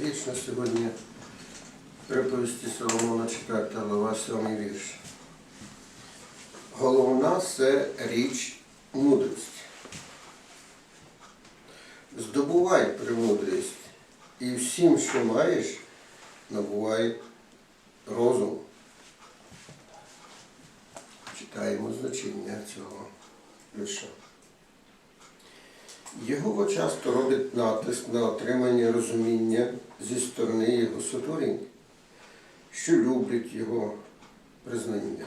Вічно сьогодні приповісті Соломона 4 глава 7 вірш. Головна це річ мудрості. Здобувай премудрість і всім, що маєш, набувай розум. Читаємо значення цього вірша. Його часто робить натиск на отримання розуміння зі сторони його сотворінь, що люблять його признання.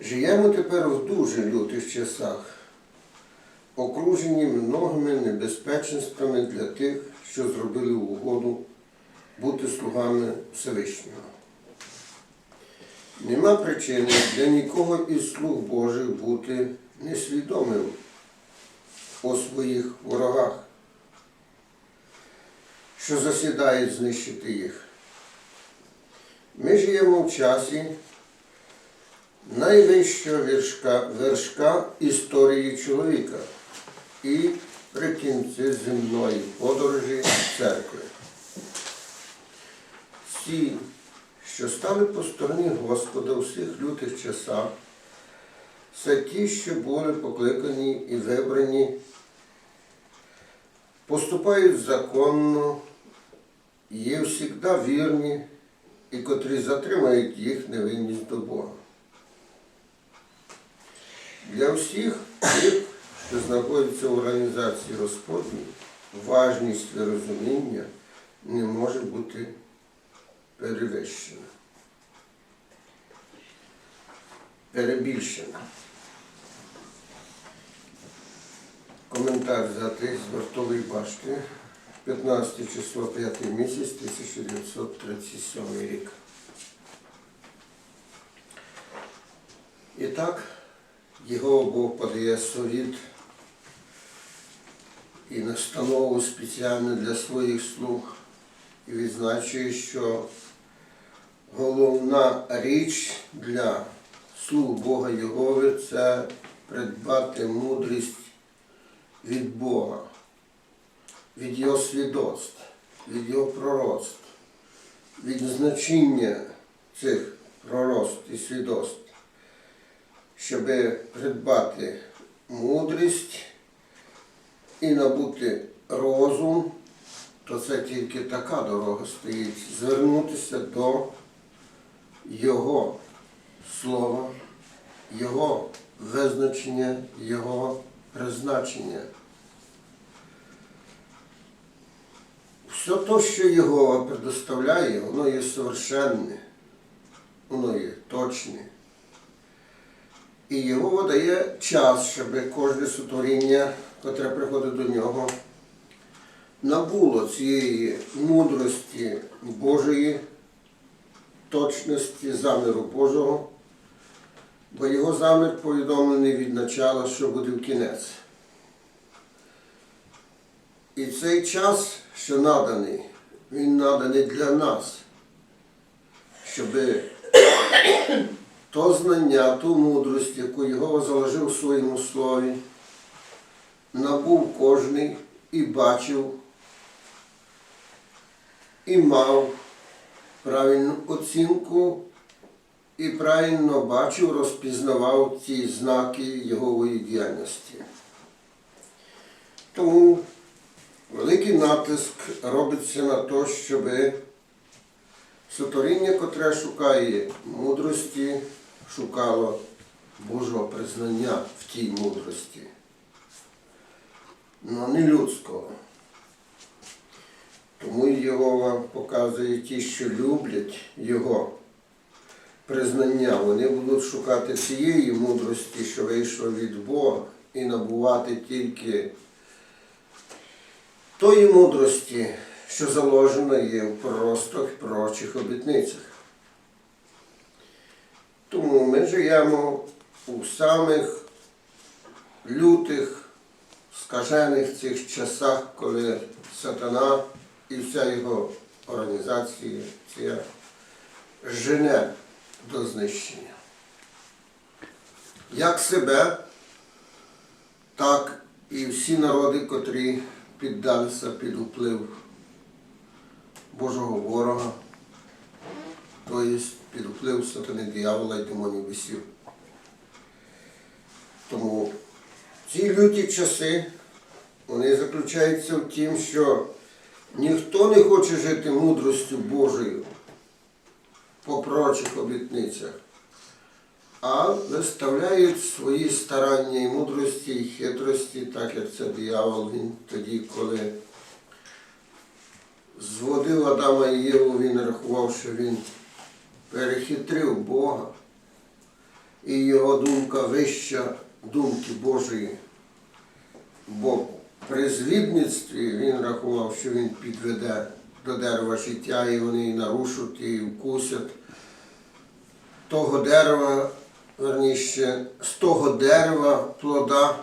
Живемо тепер в дуже лютих часах, окружені многими небезпеченствами для тих, що зробили угоду бути слугами Всевишнього. Нема причини для нікого із слуг Божих бути несвідомим у своїх ворогах, що засідають знищити їх. Ми живемо в часі найвищого вершка, вершка історії чоловіка і при кінці земної подорожі церкви. Всі, що стали по стороні Господа у всіх лютих часах, це ті, що були покликані і вибрані, поступають законно, є завжди вірні і котрі затримають їх невинність до Бога. Для всіх тих, що знаходяться в організації Господній, важність і розуміння не може бути перевищена. Перебільшена. Коментар взятий з вартової башти, 15 число 5 місяць 1937 рік. І так, його Бог подає совіт і настанову спеціально для своїх слуг і відзначує, що головна річ для слуг Бога Єгови це придбати мудрість від Бога, від Його свідоцтв, від Його пророцтв, від значення цих пророцтв і свідоцтв, щоб придбати мудрість і набути розум, то це тільки така дорога стоїть. Звернутися до Його слова, Його визначення, Його призначення. Все те, що Його предоставляє, воно є совершенне, воно є точне. І його дає час, щоб кожне сотворіння, котре приходить до нього, набуло цієї мудрості Божої, точності заміру Божого, бо його замір повідомлений від начала, що буде в кінець. І цей час, що наданий, він наданий для нас, щоб то знання, ту мудрість, яку його заложив у своєму слові, набув кожний і бачив, і мав правильну оцінку, і правильно бачив, розпізнавав ті знаки Йогової діяльності. Тому великий натиск робиться на те, щоб сотворіння, котре шукає мудрості, шукало Божого признання в тій мудрості. Ну не людського. Тому Єгова показує ті, що люблять Його признання, вони будуть шукати цієї мудрості, що вийшла від Бога, і набувати тільки тої мудрості, що заложена є в проростах пророчих обітницях. Тому ми живемо у самих лютих, скажених цих часах, коли сатана і вся його організація ця жене до знищення. Як себе, так і всі народи, котрі піддалися під вплив Божого ворога, тобто під вплив сатани диявола і демонів весів. Тому ці люті часи вони заключаються в тім, що ніхто не хоче жити мудростю Божою по прочих обітницях, а виставляють свої старання і мудрості і хитрості, так як це диявол він тоді, коли зводив Адама і Єву, він рахував, що він перехитрив Бога, і його думка вища думки Божої. Бо при звідництві він рахував, що він підведе до дерева життя, і вони і нарушать, і вкусять того дерева, верніше, з того дерева плода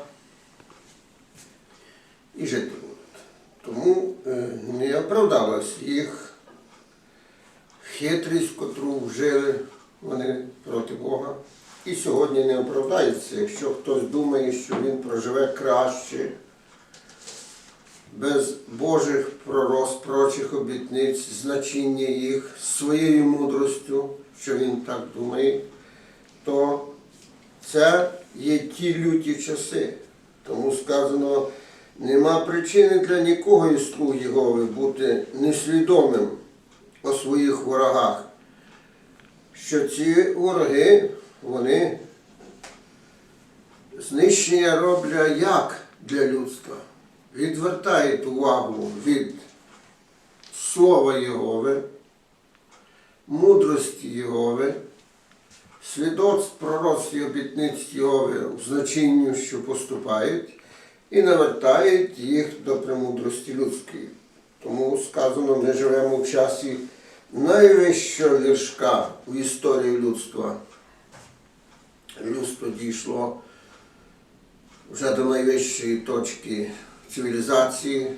і жити будуть. Тому е, не оправдалась їх хитрість, котру вжили вони проти Бога. І сьогодні не оправдається, якщо хтось думає, що він проживе краще, без Божих пророс, прочих обітниць, значення їх своєю мудростю, що він так думає, то це є ті люті часи. Тому сказано, нема причини для нікого із слуг Єгови бути несвідомим о своїх ворогах, що ці вороги, вони знищення роблять як для людства? Відвертають увагу від Слова Єгови, мудрості Єгови, свідоцтв пророцтв і обітниць Єгови в значенню, що поступають, і навертають їх до премудрості людської. Тому сказано, ми живемо в часі найвищого віршка в історії людства. Людство дійшло вже до найвищої точки цивілізації.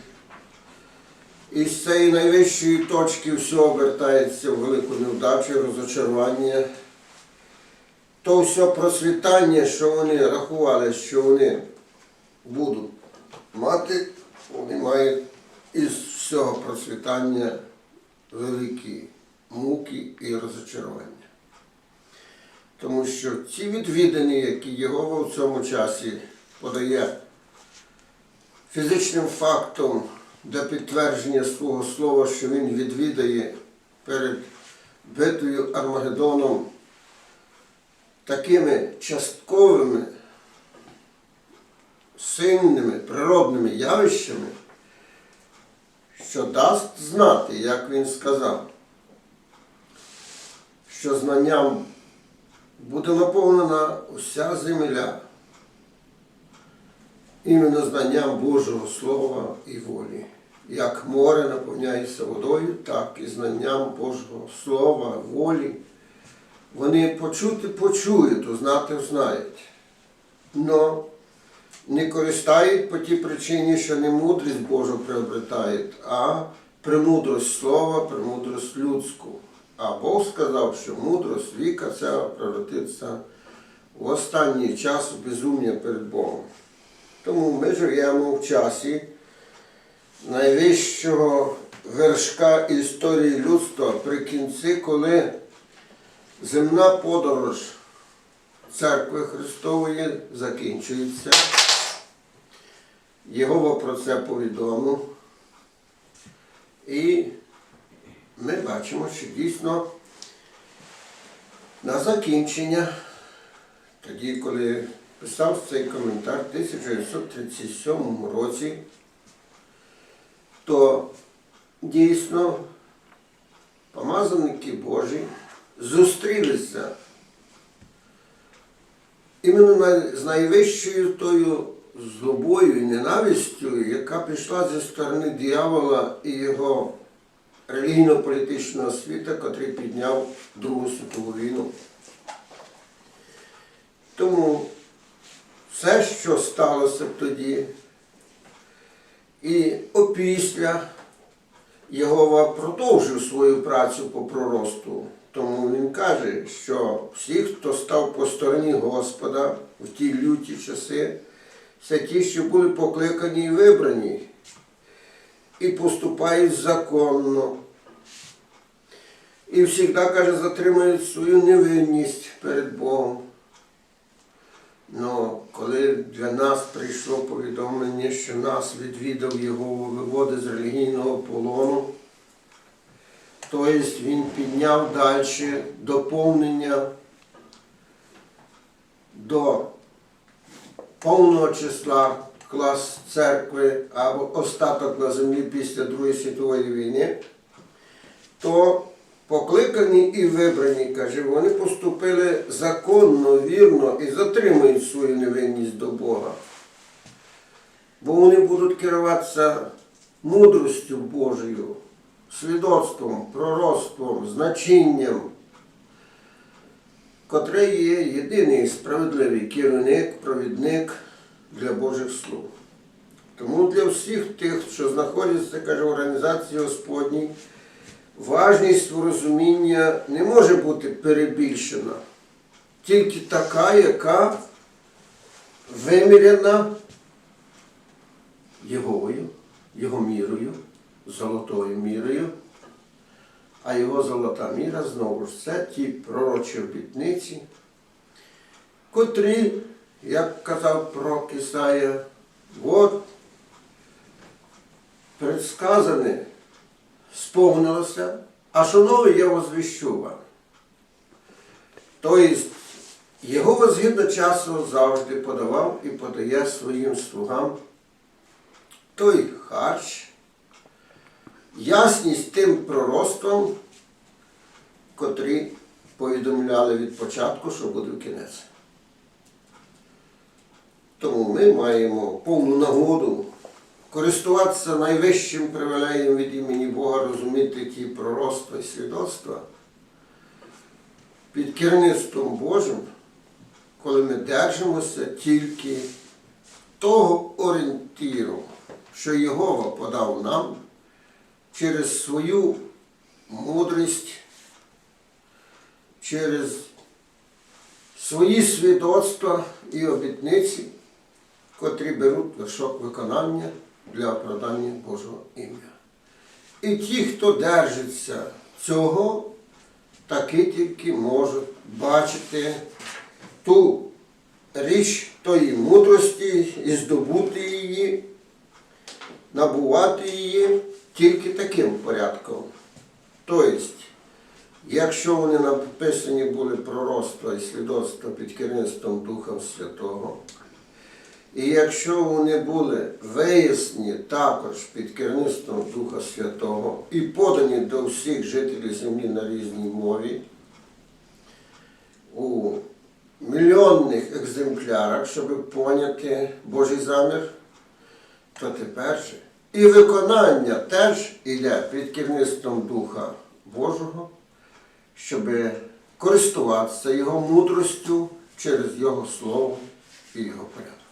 І з цієї найвищої точки все обертається в велику невдачу, розочарування. То все просвітання, що вони рахували, що вони будуть мати, вони мають із всього просвітання великі муки і розочарування. Тому що ці відвідини, які Єгова в цьому часі подає фізичним фактом для підтвердження свого слова, що він відвідає перед битвою Армагеддоном такими частковими, сильними природними явищами, що дасть знати, як він сказав, що знанням буде наповнена уся земля іменно знанням Божого Слова і волі. Як море наповняється водою, так і знанням Божого Слова, волі. Вони почути почують, узнати знають. Но не користають по тій причині, що не мудрість Божу приобретають, а премудрость слова, премудрость людську. А Бог сказав, що мудрость віка ця превратиться в останній час у безум'я перед Богом. Тому ми живемо в часі найвищого вершка історії людства при кінці, коли земна подорож церкви Христової закінчується. Єгова про це повідомив. І ми бачимо, що дійсно на закінчення, тоді, коли писав цей коментар в 1937 році, то дійсно помазаники Божі зустрілися іменно з найвищою тою злобою і ненавистю, яка пішла зі сторони диявола і його релігійно-політичного світа, котрий підняв Другу світову війну. Тому все, що сталося тоді, і опісля Єгова продовжив свою працю по проросту. Тому він каже, що всі, хто став по стороні Господа в ті люті часи, це ті, що були покликані і вибрані. і поступають законно. І завжди, каже, затримують свою невинність перед Богом. Ну, коли для нас прийшло повідомлення, що нас відвідав його виводи з релігійного полону, тобто він підняв далі доповнення до повного числа клас церкви або остаток на землі після Другої світової війни, то покликані і вибрані, каже, вони поступили законно, вірно і затримують свою невинність до Бога. Бо вони будуть керуватися мудростю Божою, свідоцтвом, пророцтвом, значенням, котре є єдиний справедливий керівник, провідник для Божих слов. Тому для всіх тих, що знаходяться, каже, в організації Господній, важність розуміння не може бути перебільшена. Тільки така, яка виміряна Єговою, його мірою, золотою мірою. А його золота міра знову ж це ті пророчі обітниці, котрі, як казав пророк Ісая, от предсказане сповнилося, а що нове я возвіщу вам. Тобто, його згідно часу завжди подавав і подає своїм слугам той харч, ясність тим пророцтвом, котрі повідомляли від початку, що буде кінець. Тому ми маємо повну нагоду користуватися найвищим привілеєм від імені Бога, розуміти ті пророцтва і свідоцтва. Під керівництвом Божим, коли ми держимося тільки того орієнтіру, що Єгова подав нам через свою мудрість, через свої свідоцтва і обітниці, котрі беруть вершок виконання для оправдання Божого ім'я. І ті, хто держиться цього, таки тільки можуть бачити ту річ тої мудрості і здобути її, набувати її тільки таким порядком. Тобто, якщо вони написані були пророцтва і свідоцтва під керівництвом Духа Святого, і якщо вони були вияснені також під керівництвом Духа Святого і подані до всіх жителів землі на різній мові, у мільйонних екземплярах, щоб поняти Божий замір, то тепер же і виконання теж іде під керівництвом Духа Божого, щоб користуватися Його мудростю через Його Слово і Його порядок.